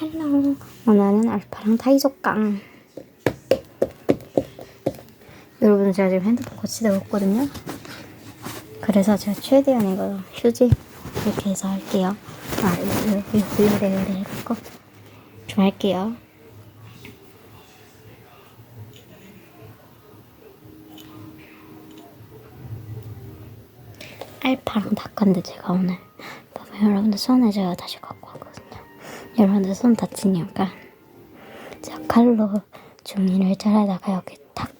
헬로 오늘은 알파랑 타이족강 여러분 제가 지금 핸드폰 거치대고 있거든요. 그래서 제가 최대한 이거 휴지 이렇게 해서 할게요. 아 이거 이래 이래 이거 좀 할게요. 알파랑 닭간데 제가 오늘. 봐봐 여러분들. 손에 제가 다시 갖고 여러분들 손 다치니까 제가 칼로 종이를 자르다가 여기 탁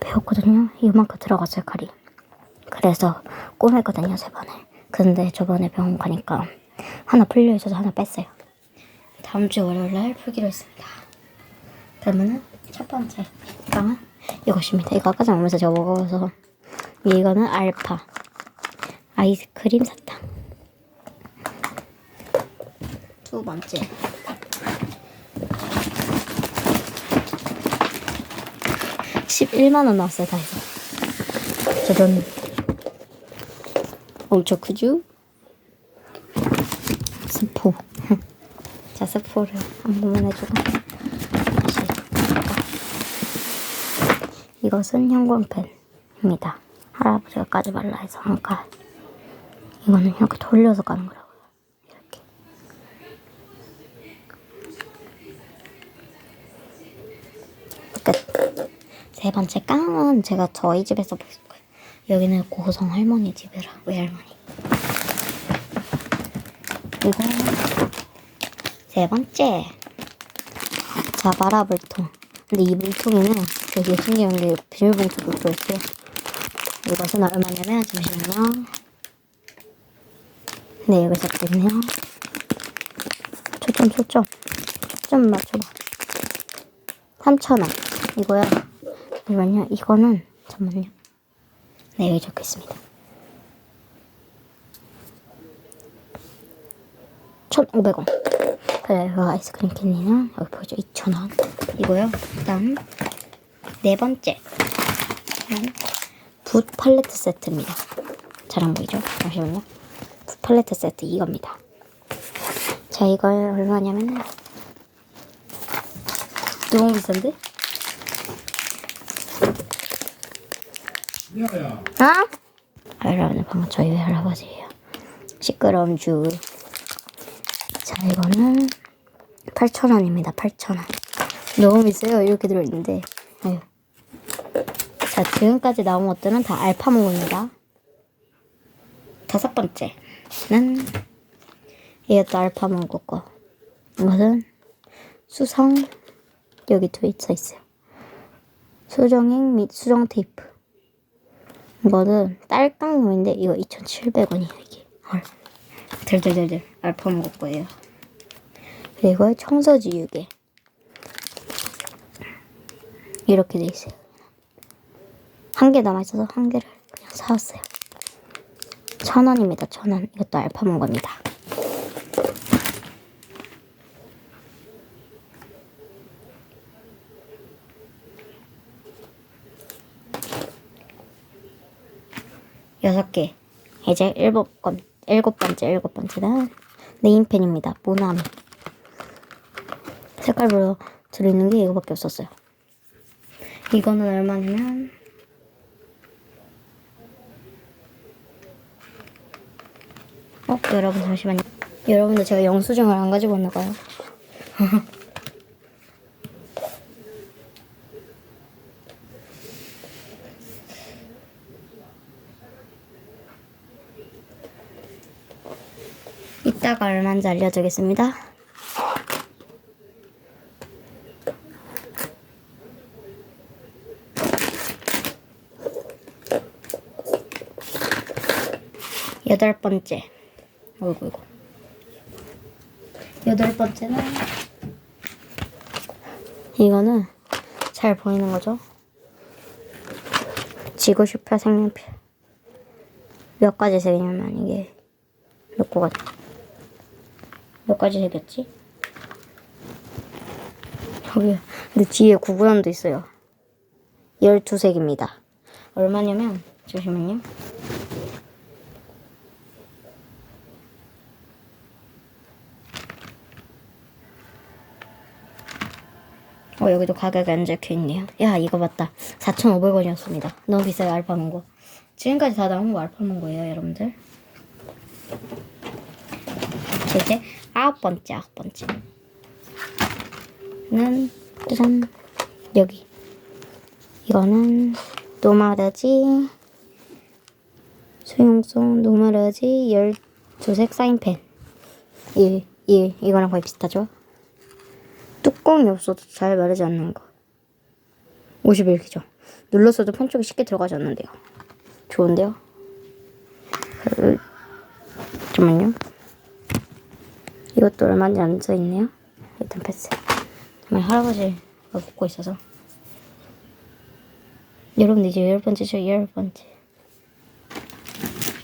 베었거든요. 이만큼 들어갔어요 칼이. 그래서 꼬맸거든요 세 번에 근데 저번에 병원 가니까 하나 풀려 있어서 하나 뺐어요. 다음 주 월요일 날 풀기로 했습니다. 그러면은 첫 번째 빵은 이것입니다. 이거 아까 전에 오면서 제가 먹어서 이거는 알파 아이스크림 사탕. 두 번째. (11만원) 나왔어요 다 해서 저런. 엄청 크죠? 스포. 자 스포를 한 번만 해주고. 이것은 형광펜입니다. 할아버지가 까지 말라 해서 한칼 이거는 이렇게 돌려서 까는 거라 세 번째 깡은 제가 저희 집에서 볼 거예요. 여기는 고성 할머니 집이라 외할머니. 이거 세 번째 자바라 물통. 근데 이 물통에는 되게 신기한 게 비닐봉투도 들어있어요. 이것은 얼마냐면 잠시만요. 네, 여기 적혀있네요. 초점, 초점. 좀 맞춰봐. 3,000원. 이거요. 잠시만요. 이거는, 잠깐만요. 네, 여기 적혀있습니다. 1,500원. 그래, 이거 아이스크림 캔디는 여기 보이죠? 2,000원. 이거요. 그 다음, 네 번째. 붓 팔레트 세트입니다. 잘 안 보이죠? 잠시만요. 팔레트 세트 이겁니다. 자, 이걸 얼마냐면은 너무 비싼데? 아, 여러분들 방금 저희 외할아버지예요. 시끄러운 줄. 자, 이거는 8,000원입니다. 8,000원. 너무 비싸요. 이렇게 들어있는데. 아유. 자, 지금까지 나온 것들은 다 알파몬입니다. 다섯 번째는 이것도 알파몬 거고. 이것은 수성 여기 두 있어 있어요. 수정잉 및 수정 테이프. 이거는 딸깡용인데 이거 2,700원이에요 이게. 헐. 덜덜덜덜 알파몬 거예요. 그리고 청소지 유개. 이렇게 돼 있어요. 한 개 남아있어서 한 개를 그냥 사왔어요. 천 원입니다, 천 원. 이것도 알파몬 겁니다. 여섯 개. 이제 일곱 건, 일곱 번째, 일곱 번째는 네임펜입니다. 모나미. 색깔별로 들어있는 게 이거밖에 없었어요. 이거는 얼마냐면 어 여러분 잠시만요. 여러분들 제가 영수증을 안 가지고 왔나 봐요. 이따가 얼마인지 알려드리겠습니다. 여덟 번째. 어이구, 이거. 여덟 번째는, 이거는 잘 보이는 거죠? 지구 슈퍼 색연필. 몇 가지 색이냐면, 이게, 몇 가지, 몇 가지 색이었지? 여기, 근데 뒤에 구구단도 있어요. 12색입니다. 얼마냐면, 잠시만요. 어 여기도 가격이 안 적혀 있네요. 야 이거 맞다. 4,500원이었습니다. 너무 비싸요 알파몽고. 지금까지 다 나온 거 알파몽고예요 여러분들. 자, 이제 아홉 번째 아홉 번째는 짜잔 여기. 이거는 노마르지. 수용성 노마르지 12색 사인펜. 이, 이, 이거랑 거의 비슷하죠? 뚜껑이 없어도 잘 마르지 않는 거. 51기죠. 눌렀어도 펜 쪽이 쉽게 들어가지 않는데요. 좋은데요? 그, 잠깐만요 이것도 얼마인지 안 써있네요. 일단 패스. 정말 할아버지가 먹고 있어서. 여러분 이제 열 번째죠? 열 번째.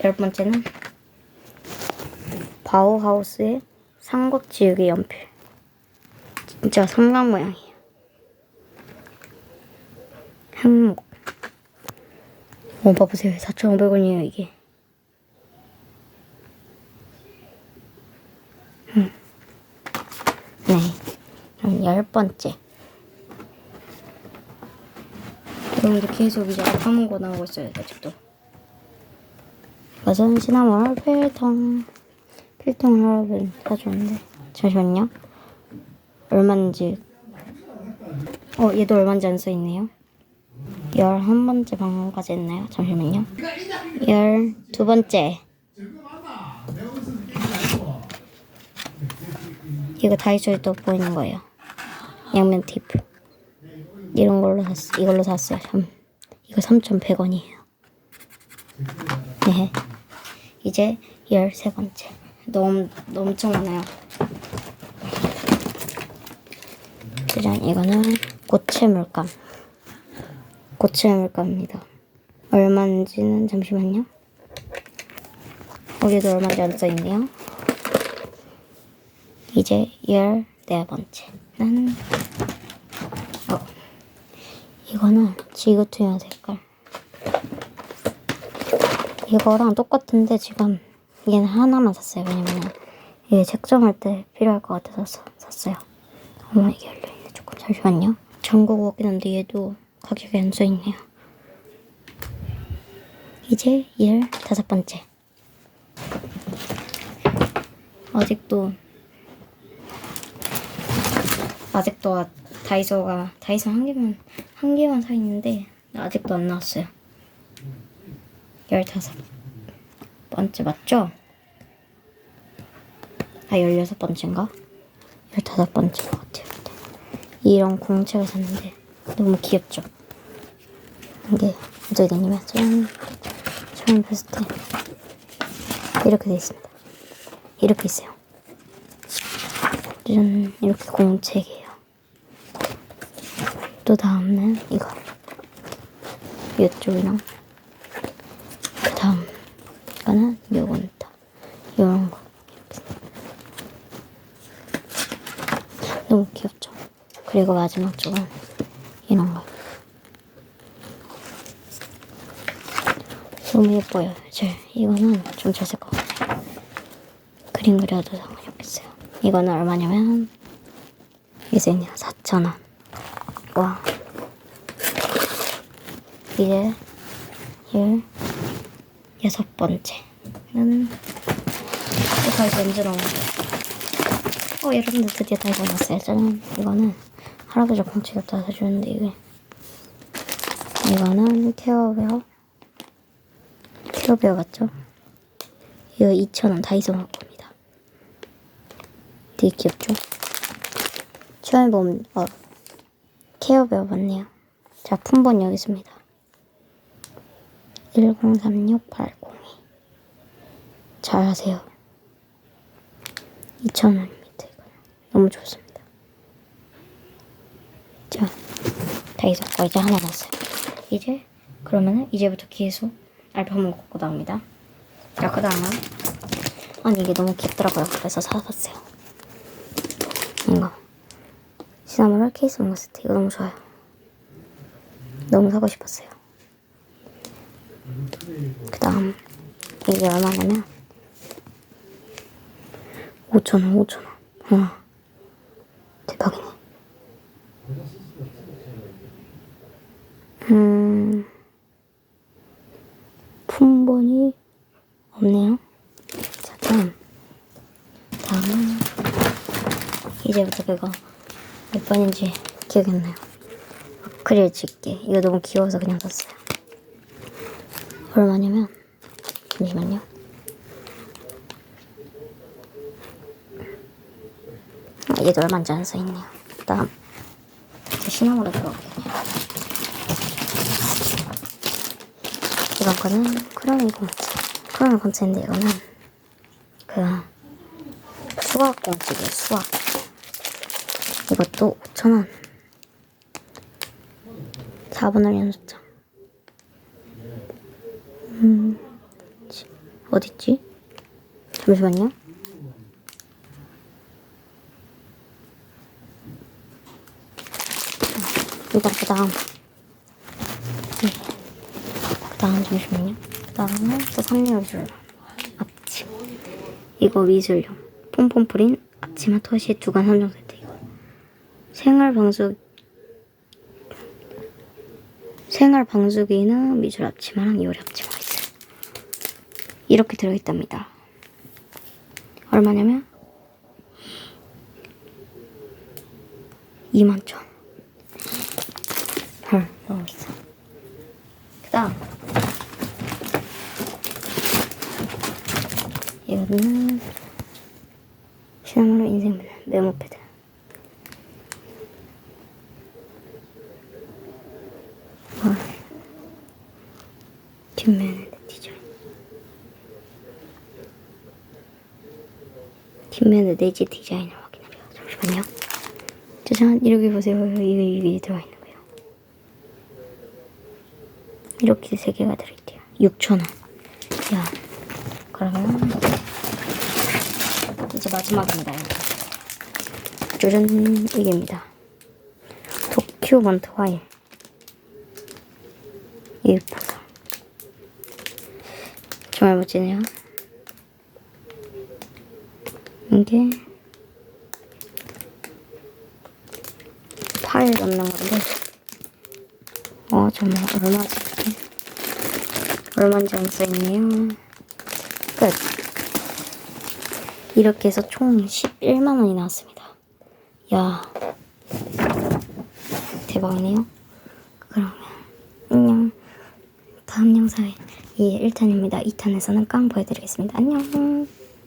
열 번째는 바우하우스의 삼각 지우개 연필. 진짜 삼각 모양이에요. 행복 어 봐보세요. 4,500원이에요 이게 음. 네 열 번째. 여러분들 계속 이제 아파문 거 나오고 있어요 아직도. 이것은 시나몬 필통 필통을 여러분 사줬는데. 잠시만요 얼마인지. 어 얘도 얼마인지 안 써있네요. 열한 번째 방송까지 했나요? 잠시만요. 열두 번째. 이거 다이소에 또 보이는 거예요 양면 테이프 이런 걸로 샀어 이걸로 샀어요. 참. 이거 3,100원이에요. 네. 이제 열세 번째. 너무 너무 엄청 많아요. 짜잔 이거는 고체 물감. 고체 물감입니다. 얼마인지는 잠시만요. 여기도 얼마인지 안 써있네요. 이제 열네 번째 는 어. 이거는 지구투명 색깔. 이거랑 똑같은데 지금 얘는 하나만 샀어요. 왜냐면 이게 책정할 때 필요할 것 같아서 샀어요. 어머 이게 열려있네. 조금 잠시만요. 전국 같긴 한데 얘도 가격이 안 써있네요. 이제 열 다섯 번째. 아직도 아직도 다이소가 다이소 한 개만 한 개만 사 있는데 아직도 안 나왔어요. 열다섯 번째 맞죠? 아 열여섯 번째인가? 열다섯 번째 것 같아요. 이런 공책을 샀는데 너무 귀엽죠? 이게 어떻게 되냐면 짠 처음 베스트 이렇게 돼 있습니다. 이렇게 있어요. 짠 이렇게 공책이에요. 또 다음은 이거. 이쪽이랑. 그 다음 이거는 요건 다 요런 거. 너무 귀엽죠? 그리고 마지막 쪽은 이런 거. 너무 예뻐요 제 이거는 좀것 같아요. 그림 그려도 상관이 없겠어요. 이거는 얼마냐면 이제 4,000원 와. 이제 열 여섯 번째는 또 다시 나오는 어 여러분들 드디어 다시 나왔어요. 짜잔 이거는 할아버지가 공책을 다 사주는데 이게 이거는 케어베어? 케어베어 같죠? 이거 2,000원 다이소 갈 겁니다. 되게 귀엽죠? 처음에 보면 어 케어베어 맞네요. 자 품번 여기 있습니다. 1036802 잘하세요. 2,000원입니다 이거 너무 좋습니다. 자 다이소 거 이제 하나 났어요. 이제 그러면은 이제부터 계속 알파몬 걷고 나옵니다. 자 그 다음은 아니 이게 너무 귀엽더라고요. 그래서 사봤어요. 이거 시나모롤 케이스 몽스트 이거 너무 좋아요. 너무 사고 싶었어요. 그 다음 이게 얼마냐면 5천원 5천원. 와 대박이네. 음, 품번이 없네요. 자, 다음. 다음은, 이제부터 그거 몇 번인지 기억이 안 나요. 그릴 짓기. 이거 너무 귀여워서 그냥 샀어요. 얼마냐면, 잠시만요. 아, 얘도 얼마인지 안 써있네요. 다음. 제 신형으로 들어가겠네요. 이번 거는 크로미 공치. 크로미 공치인데 이거는 그 수학 공치기예요. 수학. 이것도 5,000원. 4분의 연습장. 음, 어딨지? 잠시만요. 일단 그 다음. 네. 그 다음 잠시만요. 그 다음은 또 삼리미술 앞치. 이거 미술용. 폼폼 프린 앞치마 토시 두간 3종 세트 이거. 생활 방수 생활 방수기는 미술 앞치마랑 요리 앞치마가 있어요. 이렇게 들어있답니다. 얼마냐면 2만 천. 헐, 너무 비싸. 그 다음. 이거는 시나모로 인생 메모 패드. 뒷면에 디자인. 뒷면에 내지 디자인을 확인하래요. 잠시만요. 짜잔, 이렇게 보세요. 이게, 이게 들어가 있는 거예요. 이렇게 세 개가 들어있대요. 6,000원. 야, 그러면 이제 마지막입니다. 짜잔, 이게입니다. 도쿄 몬트 화일. 예쁘다. 정말 멋지네요. 이게 8 넣는 건데 어 정말 얼마지? 얼마인지 안 써있네요. 끝. 이렇게 해서 총 11만 원이 나왔습니다. 야 대박이네요. 그러면 안녕. 다음 영상에 이 1탄입니다. 2탄에서는 깡 보여드리겠습니다. 안녕